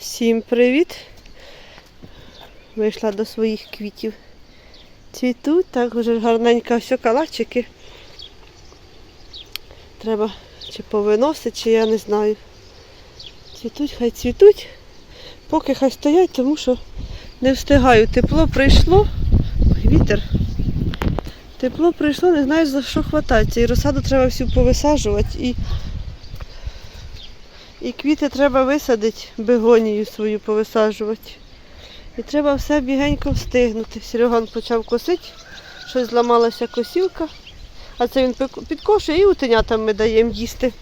Всім привіт! Вийшла до своїх квітів. Цвітуть, так вже гарненько все калачики. Треба чи повиносити, чи я не знаю. Цвітуть, хай цвітуть, поки хай стоять, тому що не встигаю. Тепло прийшло. Ой, вітер. Тепло прийшло, не знаю за що хвататися. І розсаду треба всю повисаджувати. І і квіти треба висадити, бегонію свою повисаджувати. І треба все бігенько встигнути. Сереган почав косити, щось зламалася косілка, а це він підкошує і утенятам ми даємо їсти.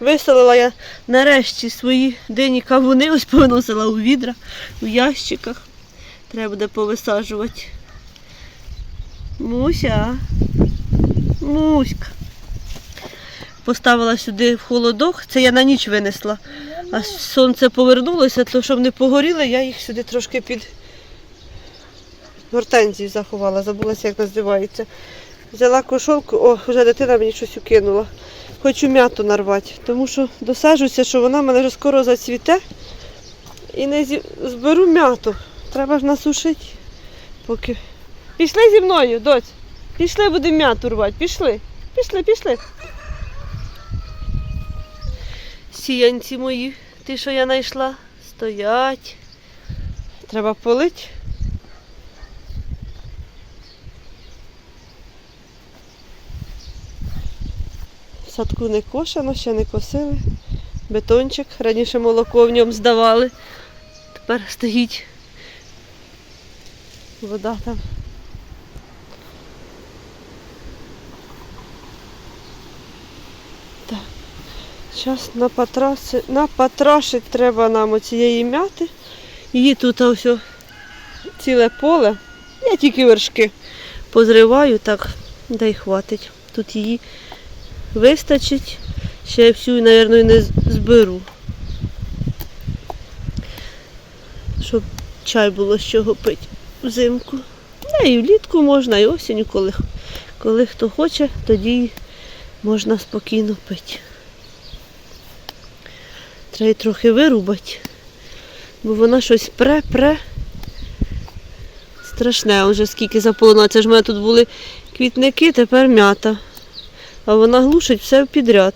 Виселила я нарешті свої дині кавуни, ось повиносила у відра, у ящиках. Треба буде повисаджувати. Муся. Муська. Поставила сюди в холодок. Це я на ніч винесла. А сонце повернулося, то щоб не погоріли, я їх сюди трошки під гортензію заховала, забулася, як називається. Взяла кошолку, о, вже дитина мені щось укинула. Хочу м'яту нарвати, тому що досаджуся, що вона мене вже скоро зацвіте. І не зі... зберу м'яту. Треба ж насушити. Поки. Пішли зі мною, доць. Пішли, будемо м'яту рвати. Пішли. Пішли, пішли. Сіянці мої, ті, що я знайшла, стоять. Треба полити. Садку не кошено, ще не косили. Бетончик. Раніше молоко в ньому здавали. Тепер стоїть. Вода там. Зараз напотраси, напотрашить треба нам оцієї м'яти. Її тут ось ціле поле. Я тільки вершки позриваю, так, да й хватить. Тут її вистачить. Ще я всю, мабуть, не зберу. Щоб чай було з чого пити взимку. Да, і влітку можна, і осінню, коли, коли хто хоче, тоді можна спокійно пити. Треба її трохи вирубати, бо вона щось пре-пре. Страшне, вже скільки заполонила. Це ж в мене тут були квітники, тепер м'ята. А вона глушить все підряд.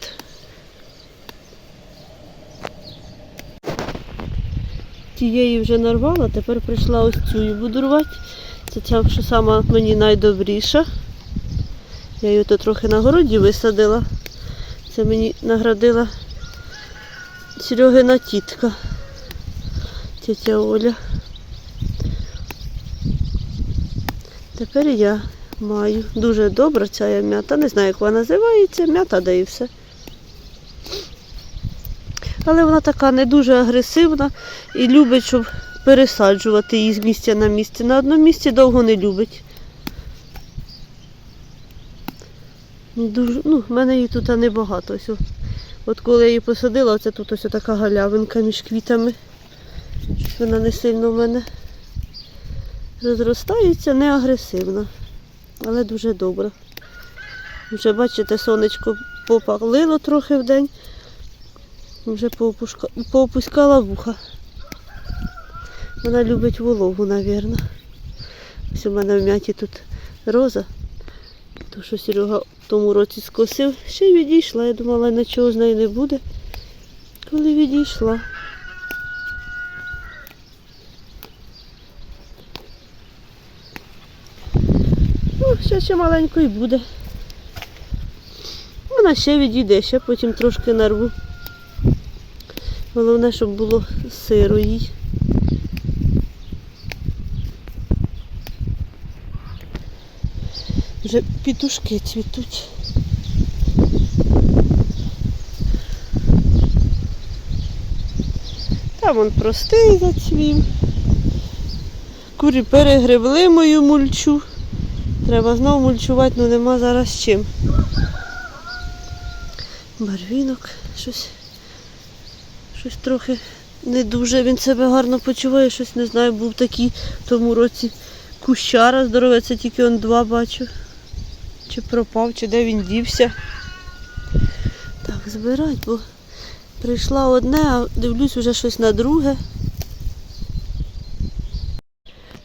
Тієї вже нарвала, тепер прийшла ось цю і буду рвати. Це ця, що сама мені найдобріша. Я її тут трохи на городі висадила. Це мені наградила Серегина тітка. Тетя Оля. Тепер я маю. Дуже добра ця м'ята. Не знаю, як вона називається, м'ята да і все. Але вона така не дуже агресивна і любить, щоб пересаджувати її з місця на місце. На одному місці довго не любить. Ну, Дуже, ну, в мене її тут небагато. Ось. От коли я її посадила, оце тут ось така галявинка між квітами. Вона не сильно в мене розростається, не агресивна, але дуже добра. Вже бачите, сонечко попалило трохи в день. Вже поопушка... поопускала вуха. Вона любить вологу, мабуть. Ось у мене в м'яті тут роза. То, що Серега в тому році скосив, ще й відійшла. Я думала, нічого з нею не буде. Коли відійшла. Ну, ще ще маленько і буде. Вона ще відійде, ще потім трошки нарву. Головне, щоб було сиро їй. Вже пітушки цвітуть. Там он простий зацвів. Курі перегребли мою мульчу. Треба знову мульчувати, але нема зараз чим. Барвінок, щось, щось трохи не дуже. Він себе гарно почуває, щось не знаю, був такий в тому році кущара здоровий, це тільки он два бачу. Чи пропав, чи де він дівся. Так, збирать, бо Прийшла одне, а дивлюсь уже щось на друге.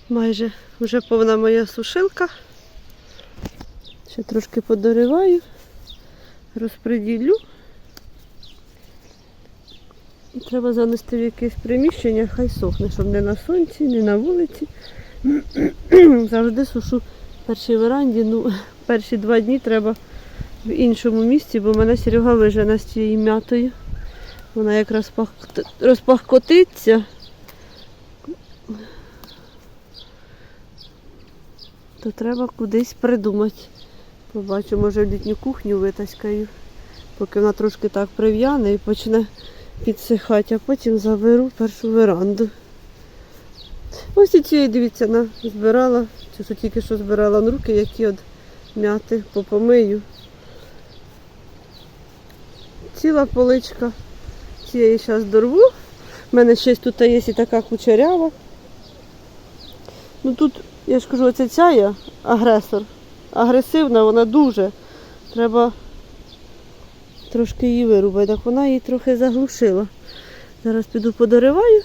Майже вже повна моя сушилка. Ще трошки подориваю, розподілю. І треба занести в якесь приміщення, хай сохне, щоб не на сонці, не на вулиці. Завжди сушу першій веранді. Ну, перші два дні треба в іншому місці, бо мене Серега вижене з цією м'ятою. Вона як розпах- розпахкотиться. То треба кудись придумати. Побачу, може в літню кухню витаскаю, поки вона трошки так прив'яне і почне підсихати, а потім заберу першу веранду. Ось і цієї, дивіться, на, збирала, цю що тільки що збирала на руки, які от м'яти попомию. Ціла поличка. Цієї зараз дорву. У мене ще тут є і така кучерява. Ну тут, я ж кажу, оця ця агресор. Агресивна, вона дуже. Треба трошки її вирубати. Так вона її трохи заглушила. Зараз піду подориваю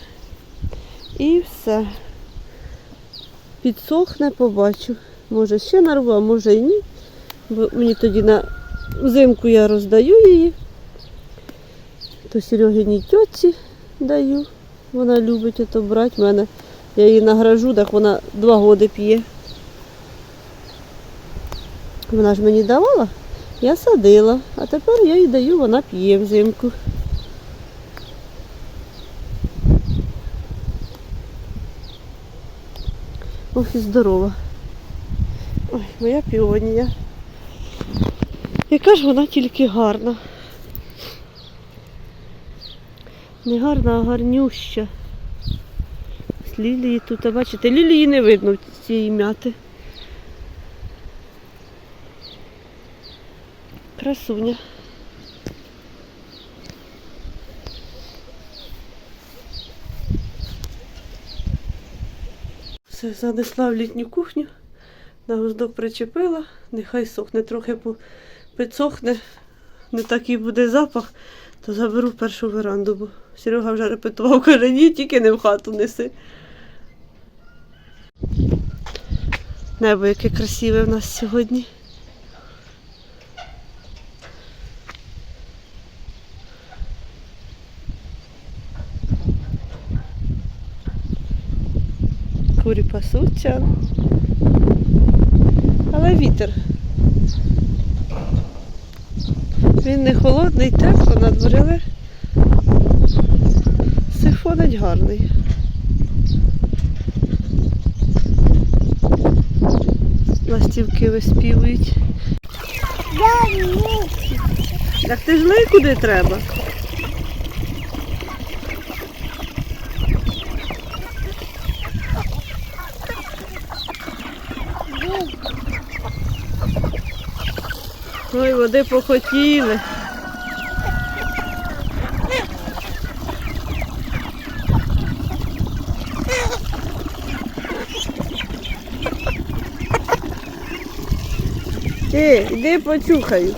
і все. Підсохне, побачу. Може ще нарву, а може і ні. Бо мені тоді на взимку я роздаю її. То Серегиній тьоці даю. Вона любить ото брати мене. Я її награжу, так вона два роки п'є. Вона ж мені давала, я садила, а тепер я їй даю, вона п'є взимку. Ох і здорова. Ой, моя піонія. Яка ж вона тільки гарна. Не гарна, а гарнюща. З лілії тут, а бачите, лілії не видно в цієї м'яти. Красуня. Занесла в літню кухню, на гуздок причепила, нехай сохне, трохи бо підсохне, не такий буде запах, то заберу першу веранду, бо Серега вже репетував, каже, ні, тільки не в хату неси. Небо яке красиве в нас сьогодні. Курі пасуться. Але вітер. Він не холодний, тепло на дворі, але сифонить гарний. Ластівки виспівують. Так ти ж лей куди треба. Ой, води похотіли. Ти, йди почухаю.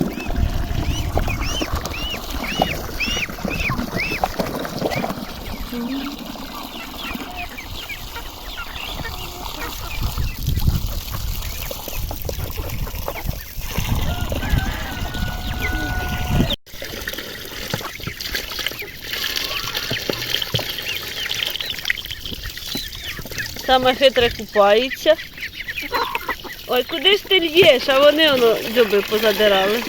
Саме хитре купається. Ой, куди ж ти льєш, а вони воно дзьоби позадирали.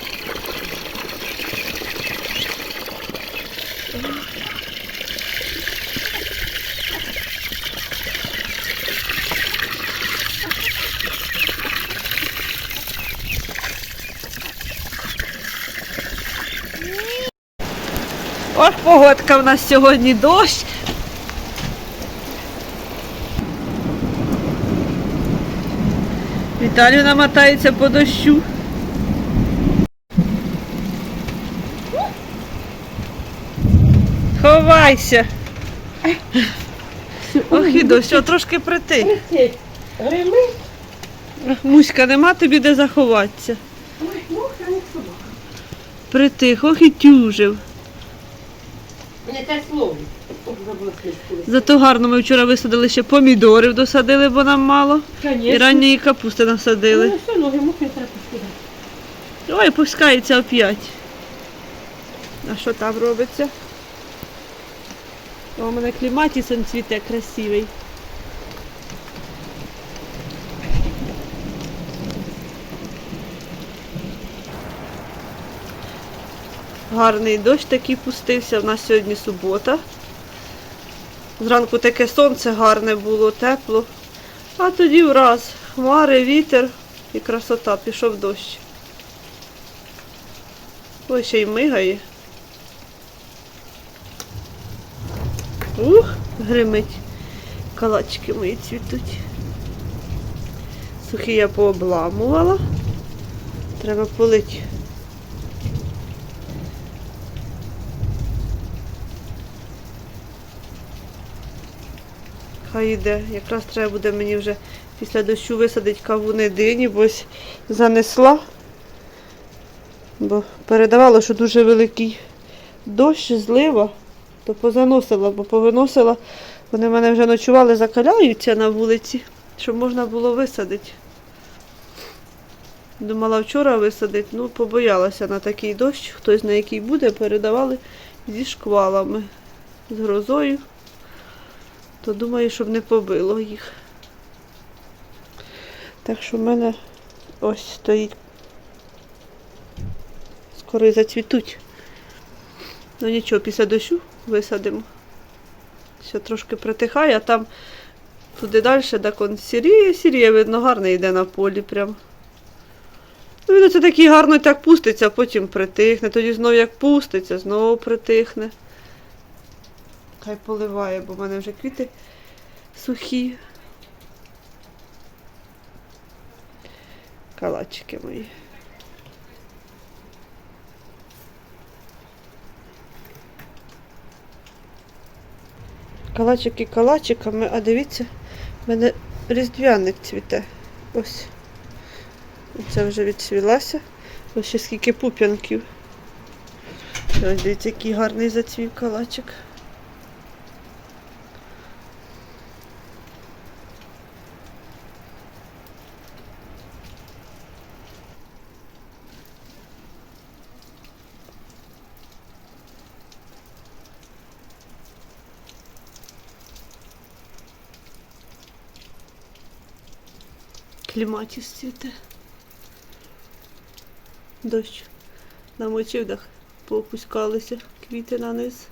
Ох, погодка в нас сьогодні дощ. Віталій намотається по дощу. Ховайся. Ох і дощ, трошки притих. Муська, нема тобі де заховатися. Ой. Притих, ох і тюжив. Не те слово. Зато гарно ми вчора висадили ще помідорів, досадили, бо нам мало. І ранньої капусти насадили. Ну, все, ноги мокрі, треба. Ой, пускається оп'ять. А що там робиться? О, у мене кліматіс он цвіте красивий. Гарний дощ такий пустився. У нас сьогодні субота. Зранку таке сонце гарне було, тепло. А тоді враз хмари, вітер і красота, пішов дощ. Ой, ще й мигає. Ух, гримить. Калачки мої цвітуть. Сухі я пообламувала. Треба полити. Хай йде. Якраз треба буде мені вже після дощу висадити кавуни дині, бо ось занесла. Бо передавало, що дуже великий дощ, злива, то позаносила, бо повиносила. Вони мене вже ночували, закаляються на вулиці, щоб можна було висадити. Думала вчора висадити, ну побоялася на такий дощ, хтось на який буде, передавали зі шквалами, з грозою. То думаю, щоб не побило їх. Так що в мене ось стоїть скоро і зацвітуть. Ну нічого, після дощу висадимо. Ще трошки притихає, а там туди далі, так он сіріє, сіріє, видно, гарний йде на полі прям. Ну, він оце такий гарно так пуститься, а потім притихне. Тоді знову як пуститься, знову притихне. Хай поливає, бо в мене вже квіти сухі. Калачики мої. Калачики калачиками, а дивіться, в мене різдвяник цвіте. Ось. Це вже відцвілася. Ось ще скільки пуп'янків. Дивіться, який гарний зацвів калачик. Кліматіс цвіте. Дощ намочив, так поопускалися квіти на низ.